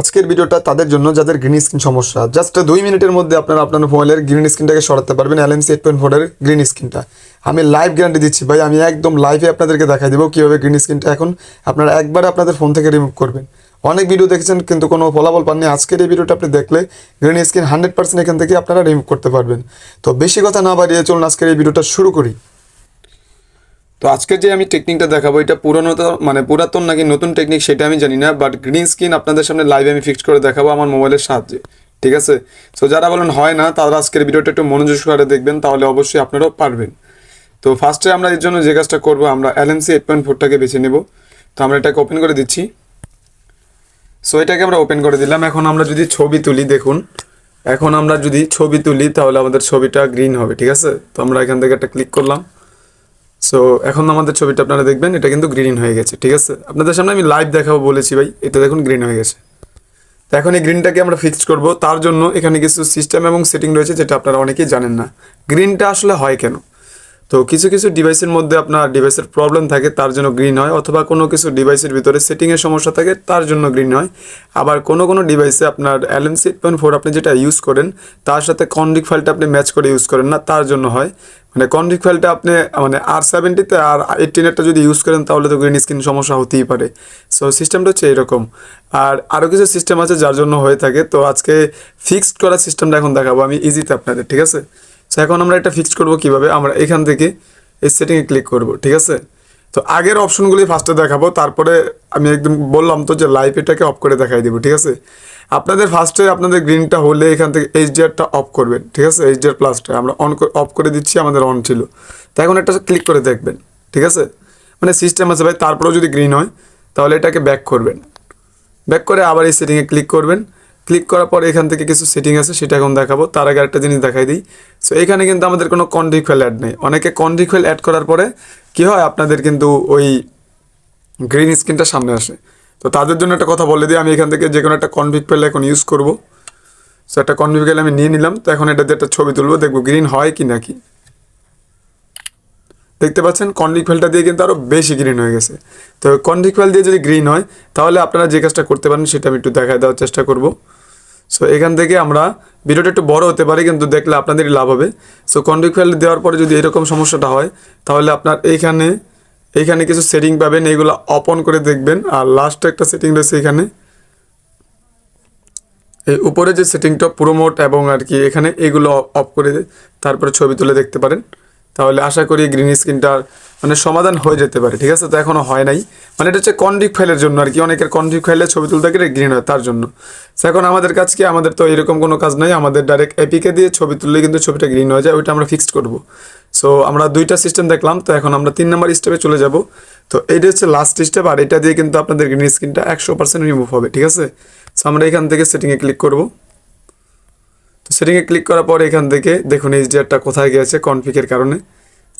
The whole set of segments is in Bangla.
আজকের ভিডিওটা তাদের জন্য, যাদের গ্রিন স্ক্রিন সমস্যা। জাস্ট দুই মিনিটের মধ্যে আপনারা আপনার মোবাইলের গ্রিন স্ক্রিনটাকে সরাতে পারবেন এলএমসি এইট পয়েন্ট ফোরের গ্রিন স্ক্রিনটা আমি লাইভ গ্যারান্টি দিচ্ছি, ভাই, আমি একদম লাইভে আপনাদেরকে দেখাই দেবো কীভাবে গ্রিন স্ক্রিনটা এখন আপনারা একবারে আপনাদের ফোন থেকে রিমুভ করবেন। অনেক ভিডিও দেখেছেন, কিন্তু কোনো ফলাফল পাননি। আজকের এই ভিডিওটা আপনি দেখলে গ্রিন স্ক্রিন হান্ড্রেড পার্সেন্ট এখান থেকে আপনারা রিমুভ করতে পারবেন। তো বেশি কথা না বাড়িয়ে চলুন, আজকের এই ভিডিওটা শুরু করি। তো আজকে যে আমি টেকনিকটা দেখাবো, এটা পুরনো মানে পুরাতন নাকি নতুন টেকনিক সেটা আমি জানি না বাট গ্রিন স্ক্রিন আপনাদের সামনে লাইভে আমি ফিক্সড করে দেখাবো আমার মোবাইলের সাহায্যে, ঠিক আছে? সো যারা বলেন হয় না, তারা আজকের ভিডিওটা একটু মনোযোগ সহকারে দেখবেন, তাহলে অবশ্যই আপনারাও পারবেন। তো ফার্স্টে আমরা এর জন্য যে কাজটা করব, আমরা এলএমসি এইট পয়েন্ট ফোরটাকে বেছে নেব। তো আমরা এটাকে ওপেন করে দিচ্ছি। সো এটাকে আমরা ওপেন করে দিলাম। এখন আমরা যদি ছবি তুলি, দেখুন। এখন আমরা যদি ছবি তুলি, তাহলে আমাদের ছবিটা গ্রিন হবে, ঠিক আছে? তো আমরা এখান থেকে একটা ক্লিক করলাম। সো এখন আমাদের ছবিটা আপনারা দেখবেন, এটা কিন্তু গ্রিন হয়ে গেছে, ঠিক আছে? আপনাদের সামনে আমি লাইভ দেখাবো বলেছি ভাই, এটা দেখুন গ্রিন হয়ে গেছে। তো এখন এই গ্রিনটাকে আমরা ফিক্সড করব, তার জন্য এখানে কিছু সিস্টেম এবং সেটিং রয়েছে, যেটা আপনারা অনেকেই জানেন না। গ্রিনটা আসলে হয় কেন? তো কিছু কিছু ডিভাইসের মধ্যে আপনার ডিভাইসের প্রবলেম থাকে, তার জন্য গ্রিন হয়, অথবা কোনো কিছু ডিভাইসের ভিতরে সেটিংয়ের সমস্যা থাকে, তার জন্য গ্রিন হয়। আবার কোনো কোনো ডিভাইসে আপনার অ্যালেন এইট পয়েন্ট ফোর আপনি যেটা ইউজ করেন, তার সাথে কন্ডিক ফাইলটা আপনি ম্যাচ করে ইউজ করেন না, তার জন্য হয়। মানে কন্ডিক ফাইলটা আপনি মানে আর সেভেন্টিতে আর এইটিনেরটা যদি ইউজ করেন, তাহলে তো গ্রিন স্ক্রিন সমস্যা হতেই পারে। সো সিস্টেমটা হচ্ছে এরকম। আর আরও কিছু সিস্টেম আছে যার জন্য হয়ে থাকে। তো আজকে ফিক্সড করা সিস্টেমটা এখন দেখাবো, আমি ইজিতে আপনাদের, ঠিক আছে? সো এখন আমরা এটা ফিক্সড করব কীভাবে? আমরা এখান থেকে এই সেটিংয়ে ক্লিক করব, ঠিক আছে? তো আগের অপশনগুলি ফার্স্টে দেখাবো, তারপরে আমি একদম বললাম তো যে লাইভ এটাকে অফ করে দেখাই দেবো, ঠিক আছে? আপনাদের ফার্স্টে আপনাদের গ্রিনটা হলে এখান থেকে এইচ এইচডিআরটা অফ করবেন, ঠিক আছে? এইচ এইচডিআর প্লাসটা আমরা অন অফ করে দিচ্ছি, আমাদের অন ছিল। তো এখন একটা ক্লিক করে দেখবেন, ঠিক আছে? মানে সিস্টেম আছে ভাই, তারপরেও যদি গ্রিন হয়, তাহলে এটাকে ব্যাক করবেন। ব্যাক করে আবার এই সেটিংয়ে ক্লিক করবেন। ক্লিক করার পর এখান থেকে কিছু সেটিং আছে, সেটা এখন দেখাবো। তার আগে একটা জিনিস দেখাই দিই। সো এখানে কিন্তু আমাদের কোনো কন্ডিকুয়াল অ্যাড নেই। অনেকে কন্ডিকুয়াল অ্যাড করার পরে কি হয়? আপনাদের কিন্তু ওই গ্রিন স্ক্রিনটা সামনে আসে। তো তাদের জন্য একটা কথা বলে দিই। আমি এখান থেকে যে কোনো একটা কনফিগ পেলে এখন ইউজ করব। সো একটা কনফিগ পেলে আমি নিয়ে নিলাম। তো এখন এটাতে একটা ছবি তুলবো। দেখব গ্রিন হয় কি নাকি দেখতে পাচ্ছেন? কন্ডিক দিয়ে কিন্তু আরও বেশি গ্রিন হয়ে গেছে। তো কন্ডিক ফেল দিয়ে যদি গ্রিন হয়, তাহলে আপনারা যে কাজটা করতে পারেন, সেটা আমি একটু দেখায় দেওয়ার চেষ্টা করব। সো এখান থেকে আমরা ভিডিওটা একটু বড় হতে পারে, কিন্তু দেখলে আপনাদেরই লাভ হবে। সো কন্ডিক ফেল দেওয়ার পরে যদি এরকম সমস্যাটা হয়, তাহলে আপনার এইখানে এইখানে কিছু সেটিং পাবেন, এইগুলো অফ অন করে দেখবেন। আর লাস্ট একটা সেটিং রয়েছে এখানে। এই উপরে যে সেটিংটা প্রোমোট এবং আর কি, এখানে এগুলো অফ করে তারপরে ছবি তুলে দেখতে পারেন। তাহলে আশা করি গ্রিন স্ক্রিনটার মানে সমাধান হয়ে যেতে পারে, ঠিক আছে? তো এখনও হয় নাই। মানে এটা হচ্ছে কন্ডিক ফাইলের জন্য আর কি, অনেকের কন্ডিক ফাইলে ছবি তুলতে গেলে গ্রিন হয় তার জন্য। তো এখন আমাদের কাজ কি? আমাদের তো এরকম কোনো কাজ নাই, আমাদের ডাইরেক্ট এপিকে দিয়ে ছবি তুললে কিন্তু ছবিটা গ্রিন হয়ে যায়, ওইটা আমরা ফিক্সড করব। সো আমরা দুইটা সিস্টেম দেখলাম, তো এখন আমরা তিন নম্বর স্টেপে চলে যাব। তো এইটা হচ্ছে লাস্ট স্টেপ আর এটা দিয়ে কিন্তু আপনাদের গ্রিন স্ক্রিনটা একশো পার্সেন্ট রিমুভ হবে, ঠিক আছে? সো আমরা এখান থেকে সেটিংয়ে ক্লিক করব। সেটিংয়ে ক্লিক করার পর এখান থেকে দেখুন এইচডিআরটা কোথায় গিয়েছে কনফিকের কারণে।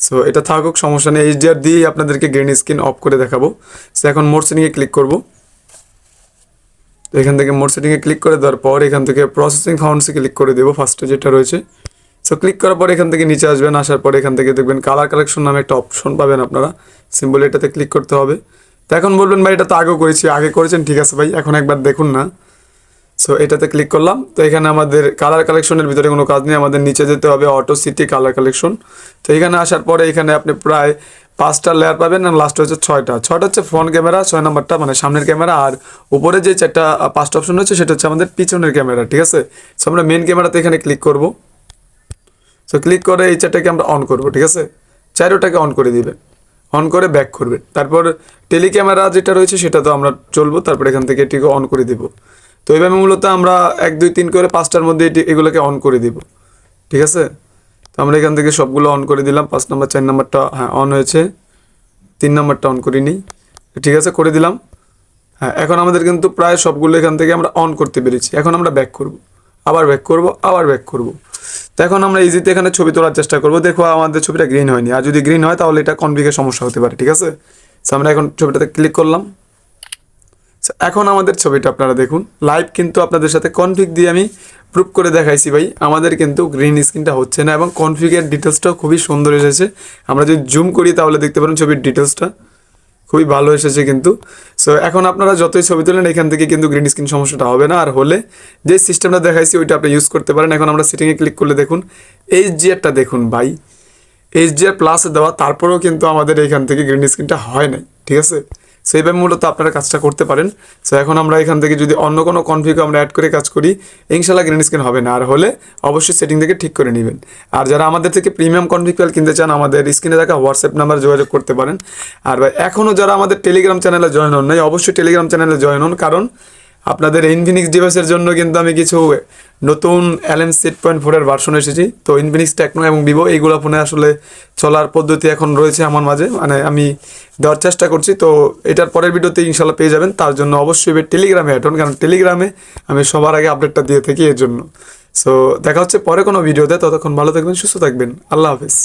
সো এটা থাকুক, সমস্যা নেই। এইচডিআর দিয়েই আপনাদেরকে গ্রিন স্ক্রিন অফ করে দেখাবো। সো এখন মোড সেটিংয়ে ক্লিক করব। তো এখান থেকে মোড সেটিংয়ে ক্লিক করে দেওয়ার পর এখান থেকে প্রসেসিং ফাউন্ডসে ক্লিক করে দেবো ফার্স্টে যেটা রয়েছে। সো ক্লিক করার পর এখান থেকে নিচে আসবেন, আসার পর এখান থেকে দেখবেন কালার কালেকশন নামে একটা অপশন পাবেন আপনারা। সিম্বল এটাতে ক্লিক করতে হবে। তো এখন বলবেন, ভাই, এটা তো আগেও করেছি, আগে করেছেন, ঠিক আছে ভাই, এখন একবার দেখুন না। সো এটাতে ক্লিক করলাম। তো এখানে আমাদের কালার কালেকশনের ভিতরে কোনো কাজ নেই। আমাদের নিচে যেতে হবে অটো সিটি কালার কালেকশন তো এখানে আসার পরে এখানে আপনি প্রায় পাঁচটা লেয়ার পাবেন আর লাস্ট হচ্ছে ছয়টা। ছয়টা হচ্ছে ফ্রন্ট ক্যামেরা ছয় নাম্বারটা মানে সামনের ক্যামেরা আর উপরে যে চারটা পাঁচটা অপশন রয়েছে, সেটা হচ্ছে আমাদের পিছনের ক্যামেরা ঠিক আছে? সো আমরা মেন ক্যামেরাতে এখানে ক্লিক করব। সো ক্লিক করে এই চারটাকে আমরা অন করব, ঠিক আছে? চারোটাকে অন করে দিবে অন করে ব্যাক করবে তারপর টেলি ক্যামেরা যেটা রয়েছে, সেটা তো আমরা চলবো। তারপর এখান থেকে এটিকে অন করে দিব। তো এইভাবে মূলত আমরা এক, দুই, তিন করে পাঁচটার মধ্যে এটি এগুলোকে অন করে দিব। ঠিক আছে? তো আমরা এখান থেকে সবগুলো অন করে দিলাম। পাঁচ নাম্বার, চার নাম্বারটা হ্যাঁ অন হয়েছে। তিন নাম্বারটা অন করিনি। ঠিক আছে, করে দিলাম। হ্যাঁ এখন আমাদের কিন্তু প্রায় সবগুলো এখান থেকে আমরা অন করতে পেরেছি। এখন আমরা ব্যাক করব। আবার ব্যাক করব, আবার ব্যাক করব। তো এখন আমরা ইজিতে এখানে ছবি তোলার চেষ্টা করব। দেখো, আমাদের ছবিটা গ্রিন হয়নি। আর যদি গ্রিন হয়, তাহলে এটা কনফিগের সমস্যা হতে পারে। ঠিক আছে? তো আমরা এখন ছবিটাতে ক্লিক করলাম। এখন আমাদের ছবিটা আপনারা দেখুন। লাইভ কিন্তু আপনাদের সাথে কনফিগ দিয়ে আমি প্রুভ করে দেখাইছি ভাই। আমাদের কিন্তু গ্রিন স্ক্রিনটা হচ্ছে না এবং কনফিগের ডিটেলসটাও খুবই সুন্দর এসেছে। আমরা যদি জুম করি তাহলে দেখতে পারেন ছবির ডিটেলসটা খুবই ভালো এসেছে কিন্তু। সো এখন আপনারা যতই ছবি তোলেন, এখান থেকে কিন্তু গ্রিন স্ক্রিন সমস্যাটা হবে না। আর হলে যে সিস্টেমটা দেখাইছি, ওইটা আপনি ইউজ করতে পারেন। এখন আমরা সেটিংয়ে ক্লিক করলে দেখুন এইচ এইচডিআরটা দেখুন ভাই। এইচ এইচডিআর প্লাস দেওয়া, তারপরেও কিন্তু আমাদের এখান থেকে গ্রিন স্ক্রিনটা হয় নাই। ঠিক আছে? সো এইভাবে মূলত আপনারা কাজটা করতে পারেন। সো এখন আমরা এখান থেকে যদি অন্য কোনো কনফিগ আমরা অ্যাড করে কাজ করি ইনশাল্লাহ গ্রিন স্ক্রিন হবে না। আর হলে অবশ্যই সেটিং থেকে ঠিক করে নেবেন। আর যারা আমাদের থেকে প্রিমিয়াম কনফিগ ফাইল কিনতে চান, আমাদের স্ক্রিনে দেখা হোয়াটসঅ্যাপ নাম্বার যোগাযোগ করতে পারেন। আর এখনও যারা আমাদের টেলিগ্রাম চ্যানেলে জয়েন হন নাই, অবশ্যই টেলিগ্রাম চ্যানেলে জয়েন হন। কারণ আপনাদের ইনফিনিক্স ডিভাইসের জন্য কিন্তু আমি কিছু নতুন এলএম সিট পয়েন্ট ফোরের ভার্সন এসেছি। তো ইনফিনিক্স টেকনো এবং ভিভো এইগুলো ফোনে আসলে চলার পদ্ধতি এখন রয়েছে আমার মাঝে। মানে আমি দেওয়ার চেষ্টা করছি। তো এটার পরের ভিডিওতে ইনশাল্লাহ পেয়ে যাবেন। তার জন্য অবশ্যই টেলিগ্রামে অ্যাড কারণ টেলিগ্রামে আমি সবার আগে আপডেটটা দিয়ে থাকি এর জন্য। সো দেখা হচ্ছে পরে কোনো ভিডিওতে। ততক্ষণ ভালো থাকবেন, সুস্থ থাকবেন। আল্লাহ হাফেজ।